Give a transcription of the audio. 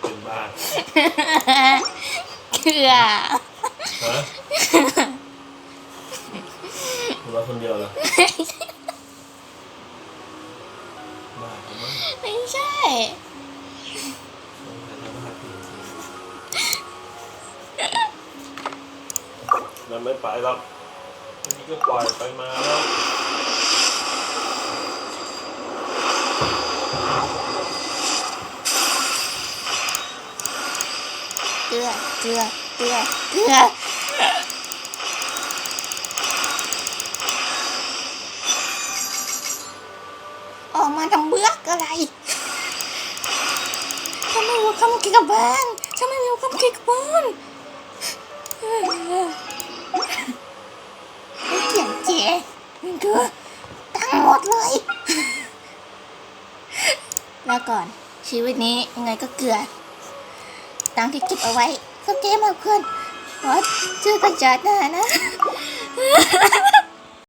เป็นบ้าเกลือฮะคุณมาคนเดียวเหรอบ้าทำไมไม่ใช่มันไม่ไปหรอกนี่ก็ปล่อยไปมาแล้ว เกลือเกลือเกลือเกลือออกมาทำเบื้อกอะไรฉันไม่รู้คำกินกับบ้านฉันไม่รู้คำกินกับบ้านไอ้เกี่ยงเจมันคือตั้งหมดเลยแล้วก่อนชีวิตนี้ยังไงก็เกลือ ตังที่เก็บเอาไว้สักเกมเอาเพื่อนขอชื่อยกันจัดหน้านะ